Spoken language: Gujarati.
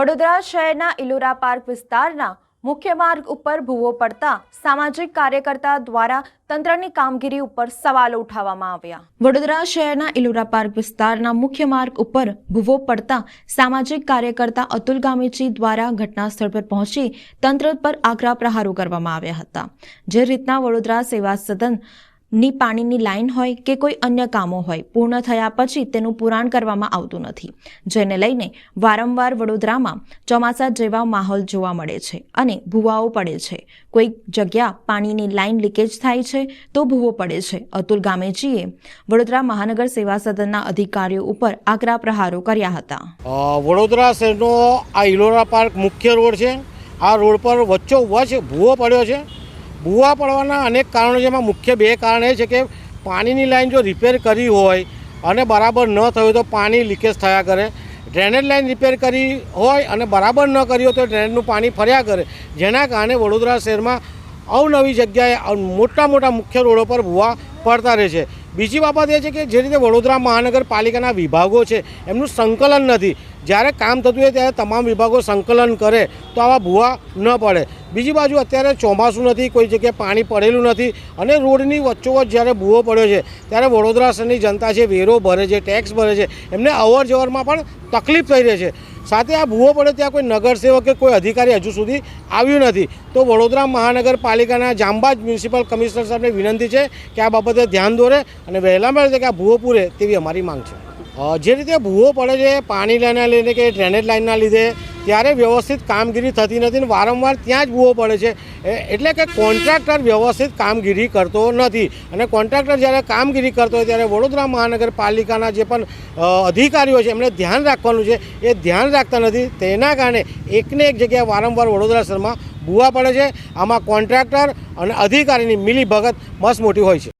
વડોદરા શહેરના ઇલોરા પાર્ક વિસ્તારના મુખ્ય માર્ગ ઉપર ભૂવો પડતા સામાજિક કાર્યકર્તા દ્વારા તંત્રની કામગીરી ઉપર સવાલો ઉઠાવવામાં આવ્યા. વડોદરા શહેરના ઇલોરા પાર્ક વિસ્તારના મુખ્ય માર્ગ ઉપર ભૂવો પડતા સામાજિક કાર્યકર્તા અતુલ ગામીજી દ્વારા ઘટના સ્થળ પર પહોંચી તંત્ર પર આકરા પ્રહારો કરવામાં આવ્યા હતા. જે રીતના વડોદરા સેવા સદન ની પાણીની લાઈન હોય કે કોઈ અન્ય કામો હોય, પૂર્ણ થયા પછી તેનું પુરાણ કરવામાં આવતું નથી. જેને લઈને વારંવાર વડોદરામાં ચોમાસા જેવા માહોલ જોવા મળે છે અને ભૂવાઓ પડે છે. કોઈક જગ્યા પાણીની લાઈન લીકેજ થાય છે તો ભૂવો પડે છે. અતુલ ગામેજીએ વડોદરા મહાનગર સેવા સદનના અધિકારીઓ ઉપર આકરા પ્રહારો કર્યા હતા. વડોદરા શહેરનો આ ઇલોરા પાર્ક મુખ્ય રોડ છે. આ રોડ પર વચ્ચો વચ્ચ ભૂવો પડ્યો છે. ભૂવા પડવાના અનેક કારણો એમાં મુખ્ય બે કારણ એ છે કે પાણીની લાઈન જો રિપેર કરી હોય અને બરાબર ન થયું તો પાણી લીકેજ થયા કરે. ડ્રેનેજ લાઈન રિપેર કરી હોય અને બરાબર ન કરી હોય તો ડ્રેનેજનું પાણી ફર્યા કરે. જેના કારણે વડોદરા શહેરમાં અવનવી જગ્યાએ મોટા મોટા મુખ્ય રોડો પર ભૂવા પડતા રહે છે. બીજી બાબત એ છે કે જે રીતે વડોદરા મહાનગરપાલિકાના વિભાગો છે, એમનું સંકલન નથી. જ્યારે કામ થતું હોય ત્યારે તમામ વિભાગો સંકલન કરે, તો આવા ભૂવા ન પડે. બીજી બાજુ અત્યારે ચોમાસું નથી, કોઈ જગ્યાએ પાણી પડેલું નથી અને રોડની વચ્ચોવચ્ચ જ્યારે ભૂવો પડ્યો છે, ત્યારે વડોદરા શહેરની જનતા છે વેરો ભરે છે, ટેક્સ ભરે છે, એમને અવર જવરમાં પણ તકલીફ થઈ રહી છે. સાથે આ ભૂવો પડે ત્યાં કોઈ નગરસેવક કે કોઈ અધિકારી હજુ સુધી આવ્યું નથી. તો વડોદરા મહાનગરપાલિકાના જાંબાજ મ્યુનિસિપલ કમિશનર સાહેબને વિનંતી છે કે આ બાબતે ધ્યાન દોરે અને વહેલામાં વહેલી કે આ ભૂવો પૂરે તેવી અમારી માંગ છે. જે રીતે ભૂવો પડે છે, પાણી લાઈનના લઈને કે ડ્રેનેજ લાઈનના લીધે ત્યારે વ્યવસ્થિત કામગીરી થતી નથી ને વારંવાર ત્યાં જ ભૂવો પડે છે. એટલે કે કોન્ટ્રાક્ટર વ્યવસ્થિત કામગીરી કરતો નથી. અને કોન્ટ્રાક્ટર જ્યારે કામગીરી કરતો હોય ત્યારે વડોદરા મહાનગરપાલિકાના જે પણ અધિકારીઓ છે એમણે ધ્યાન રાખવાનું છે. એ ધ્યાન રાખતા નથી. તેના કારણે એકને એક જગ્યાએ વારંવાર વડોદરા શહેરમાં ભૂવા પડે છે. આમાં કોન્ટ્રાક્ટર અને અધિકારીની મિલી ભગત મસ્ત મોટી હોય છે.